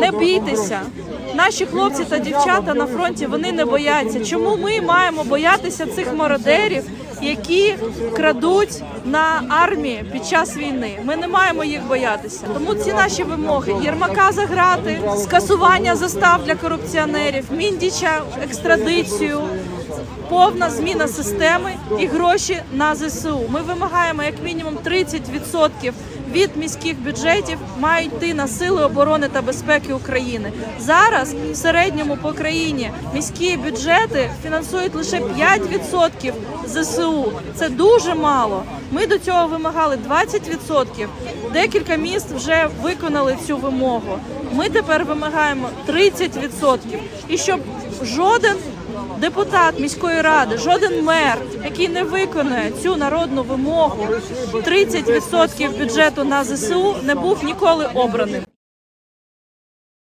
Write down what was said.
Не бійтеся. Наші хлопці та дівчата на фронті вони не бояться. Чому ми маємо боятися цих мародерів, які крадуть на армії під час війни? Ми не маємо їх боятися. Тому ці наші вимоги: Єрмака заграти, скасування застав для корупціонерів, міндіча екстрадицію. Повна зміна системи і гроші на ЗСУ. Ми вимагаємо як мінімум 30% від міських бюджетів мають йти на сили оборони та безпеки України. Зараз в середньому по країні міські бюджети фінансують лише 5% ЗСУ. Це дуже мало. Ми до цього вимагали 20%. Декілька міст вже виконали цю вимогу. Ми тепер вимагаємо 30%. І щоб жоден депутат міської ради, жоден мер, який не виконує цю народну вимогу, 30% бюджету на ЗСУ не був ніколи обраним.